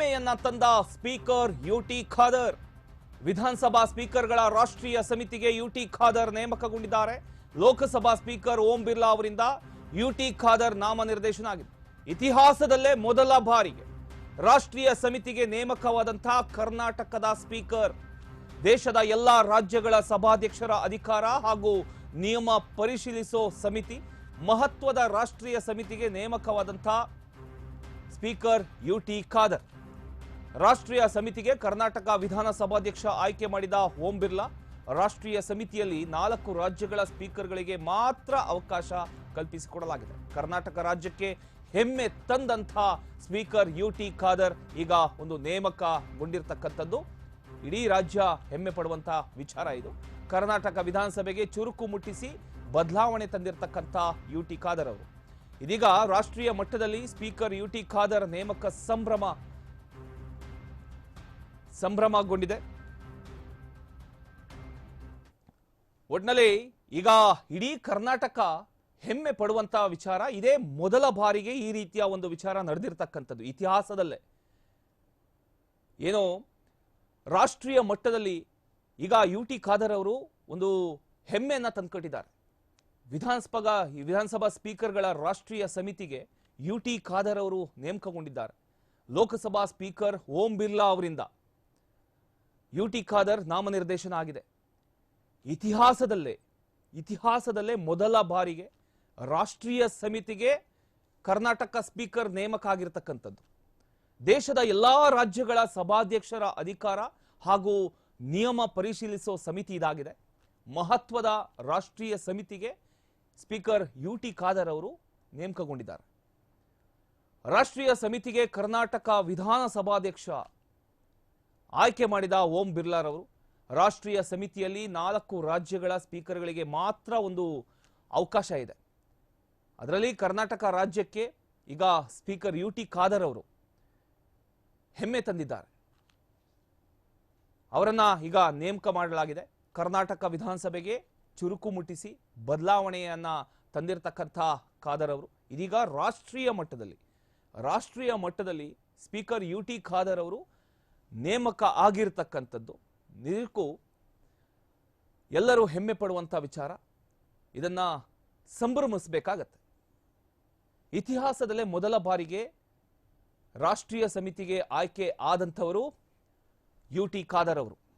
ಹೆಮ್ಮೆಯನ್ನ ತಂದ speaker U T Khader. ವಿಧಾನಸಭಾ ಸ್ಪೀಕರ್ಗಳ ರಾಷ್ಟ್ರೀಯ ಸಮಿತಿಗೆ ಯು ಟಿ ಖಾದರ್ ನೇಮಕಗೊಂಡಿದ್ದಾರೆ. ಲೋಕಸಭಾ ಸ್ಪೀಕರ್ ಓಂ ಬಿರ್ಲಾ ಅವರಿಂದ ಯು ಟಿ ಖಾದರ್ ನಾಮನಿರ್ದೇಶನ ಆಗಿದೆ. ಇತಿಹಾಸದಲ್ಲೇ ಮೊದಲ ಬಾರಿಗೆ ರಾಷ್ಟ್ರೀಯ ಸಮಿತಿಗೆ ನೇಮಕವಾದಂತಹ ಕರ್ನಾಟಕದ ಸ್ಪೀಕರ್, ದೇಶದ ಎಲ್ಲಾ ರಾಜ್ಯಗಳ ಸಭಾಧ್ಯಕ್ಷರ ಅಧಿಕಾರ ಹಾಗೂ ನಿಯಮ ಪರಿಶೀಲಿಸೋ ಸಮಿತಿ, ಮಹತ್ವದ ರಾಷ್ಟ್ರೀಯ ಸಮಿತಿಗೆ ನೇಮಕವಾದಂತಹ ಸ್ಪೀಕರ್ ಯು ಟಿ ಖಾದರ್. ರಾಷ್ಟ್ರೀಯ ಸಮಿತಿಗೆ ಕರ್ನಾಟಕ ವಿಧಾನಸಭಾಧ್ಯಕ್ಷ ಆಯ್ಕೆ ಮಾಡಿದ ಓಂ ಬಿರ್ಲಾ, ರಾಷ್ಟ್ರೀಯ ಸಮಿತಿಯಲ್ಲಿ ನಾಲ್ಕು ರಾಜ್ಯಗಳ ಸ್ಪೀಕರ್ಗಳಿಗೆ ಮಾತ್ರ ಅವಕಾಶ ಕಲ್ಪಿಸಿಕೊಡಲಾಗಿದೆ. ಕರ್ನಾಟಕ ರಾಜ್ಯಕ್ಕೆ ಹೆಮ್ಮೆ ತಂದಂಥ ಸ್ಪೀಕರ್ ಯು ಟಿ ಖಾದರ್ ಈಗ ಒಂದು ನೇಮಕಗೊಂಡಿರ್ತಕ್ಕಂಥದ್ದು ಇಡೀ ರಾಜ್ಯ ಹೆಮ್ಮೆ ಪಡುವಂತಹ ವಿಚಾರ ಇದು. ಕರ್ನಾಟಕ ವಿಧಾನಸಭೆಗೆ ಚುರುಕು ಮುಟ್ಟಿಸಿ ಬದಲಾವಣೆ ತಂದಿರತಕ್ಕಂಥ ಯು ಟಿ ಖಾದರ್ ಅವರು. ಇದೀಗ ರಾಷ್ಟ್ರೀಯ ಮಟ್ಟದಲ್ಲಿ ಸ್ಪೀಕರ್ ಯು ಟಿ ಖಾದರ್ ನೇಮಕ ಸಂಭ್ರಮ ಸಂಭ್ರಮಗೊಂಡಿದೆ. ಒಟ್ನಲ್ಲಿ ಈಗ ಇಡೀ ಕರ್ನಾಟಕ ಹೆಮ್ಮೆ ಪಡುವಂತಹ ವಿಚಾರ, ಇದೇ ಮೊದಲ ಬಾರಿಗೆ ಈ ರೀತಿಯ ಒಂದು ವಿಚಾರ ನಡೆದಿರ್ತಕ್ಕಂಥದ್ದು ಇತಿಹಾಸದಲ್ಲೇ. ಏನೋ, ರಾಷ್ಟ್ರೀಯ ಮಟ್ಟದಲ್ಲಿ ಈಗ ಯು ಟಿ ಖಾದರ್ ಅವರು ಒಂದು ಹೆಮ್ಮೆಯನ್ನು ತಂದುಕೊಟ್ಟಿದ್ದಾರೆ. ವಿಧಾನಸಭಾ ವಿಧಾನಸಭಾ ಸ್ಪೀಕರ್ಗಳ ರಾಷ್ಟ್ರೀಯ ಸಮಿತಿಗೆ ಯು ಟಿ ಖಾದರ್ ಅವರು ನೇಮಕಗೊಂಡಿದ್ದಾರೆ. ಲೋಕಸಭಾ ಸ್ಪೀಕರ್ ಓಂ ಬಿರ್ಲಾ ಅವರಿಂದ. ಯು ಟಿ ಖಾದರ್ ನಾಮನಿರ್ದೇಶನ ಆಗಿದೆ. ಇತಿಹಾಸದಲ್ಲೇ ಇತಿಹಾಸದಲ್ಲೇ ಮೊದಲ ಬಾರಿಗೆ ರಾಷ್ಟ್ರೀಯ ಸಮಿತಿಗೆ ಕರ್ನಾಟಕ ಸ್ಪೀಕರ್ ನೇಮಕ ಆಗಿರತಕ್ಕಂಥದ್ದು ದೇಶದ ಎಲ್ಲಾ ರಾಜ್ಯಗಳ ಸಭಾಧ್ಯಕ್ಷರ ಅಧಿಕಾರ ಹಾಗೂ ನಿಯಮ ಪರಿಶೀಲಿಸುವ ಸಮಿತಿ ಇದಾಗಿದೆ. ಮಹತ್ವದ ರಾಷ್ಟ್ರೀಯ ಸಮಿತಿಗೆ ಸ್ಪೀಕರ್ ಯು ಟಿ ಖಾದರ್ ಅವರು ನೇಮಕಗೊಂಡಿದ್ದಾರೆ. ರಾಷ್ಟ್ರೀಯ ಸಮಿತಿಗೆ ಕರ್ನಾಟಕ ವಿಧಾನಸಭಾಧ್ಯಕ್ಷ ಆಯ್ಕೆ ಮಾಡಿದ ಓಂ ಬಿರ್ಲಾರವರು ರಾಷ್ಟ್ರೀಯ ಸಮಿತಿಯಲ್ಲಿ ನಾಲ್ಕು ರಾಜ್ಯಗಳ ಸ್ಪೀಕರ್ಗಳಿಗೆ ಮಾತ್ರ ಒಂದು ಅವಕಾಶ ಇದೆ. ಅದರಲ್ಲಿ ಕರ್ನಾಟಕ ರಾಜ್ಯಕ್ಕೆ ಈಗ ಸ್ಪೀಕರ್ ಯು ಟಿ ಖಾದರ್ ಅವರು ಹೆಮ್ಮೆ ತಂದಿದ್ದಾರೆ. ಅವರನ್ನ ಈಗ ನೇಮಕ ಮಾಡಲಾಗಿದೆ. ಕರ್ನಾಟಕ ವಿಧಾನಸಭೆಗೆ ಚುರುಕು ಮುಟ್ಟಿಸಿ ಬದಲಾವಣೆಯನ್ನ ತಂದಿರತಕ್ಕಂಥ ಖಾದರ್ ಅವರು. ಇದೀಗ ರಾಷ್ಟ್ರೀಯ ಮಟ್ಟದಲ್ಲಿ ರಾಷ್ಟ್ರೀಯ ಮಟ್ಟದಲ್ಲಿ ಸ್ಪೀಕರ್ ಯು ಟಿ ಖಾದರ್ ಅವರು ನೇಮಕ ಆಗಿರ್ತಕ್ಕಂಥದ್ದು. ನಿಜಕ್ಕೂ ಎಲ್ಲರೂ ಹೆಮ್ಮೆ ಪಡುವಂಥ ವಿಚಾರ. ಇದನ್ನ ಸಂಭ್ರಮಿಸಬೇಕಾಗತ್ತೆ. ಇತಿಹಾಸದಲ್ಲೇ ಮೊದಲ ಬಾರಿಗೆ ರಾಷ್ಟ್ರೀಯ ಸಮಿತಿಗೆ ಆಯ್ಕೆ ಆದಂಥವರು ಯು ಟಿ ಖಾದರ್ ಅವರು.